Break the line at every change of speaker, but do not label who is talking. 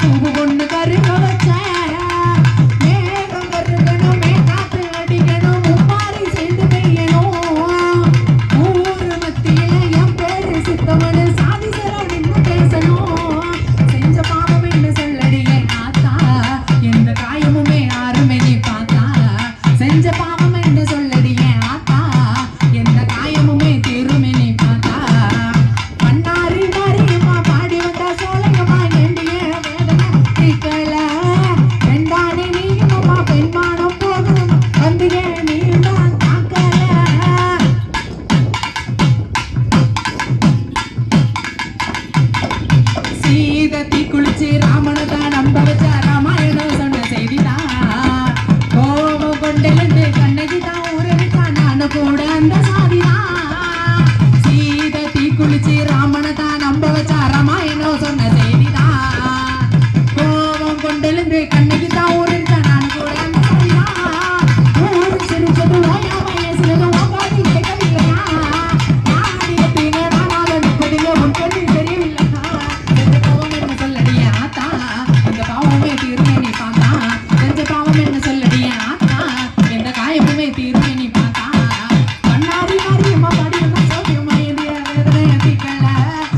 பூவு கொண்டு கருக வச்சாரா மேகம் கருகணுமே காத்து அடிக்கணும் மும்மாரி சேர்ந்து பெய்யணும். ஊரு மத்தியில என் பேரு சித்தமனு சாதிசரோ நின்று பேசணும். செஞ்ச பாவம் என்ன சொல்லடியே காத்தா எந்த காயமுமே யாருமே நீ பார்த்தா. செஞ்ச பாவம் சீதத்தி குளிச்சு ராமனை தான் நம்ப வச்ச ராமாயணம் சொன்ன செய்திதான். கோபம் கொண்டெழுந்து கண்ணகி தான் ஊரடிச்சா நானும் கூட அந்த சாதிதான். சீதத்தி குளிச்சு ராமனை தான் ಕಳ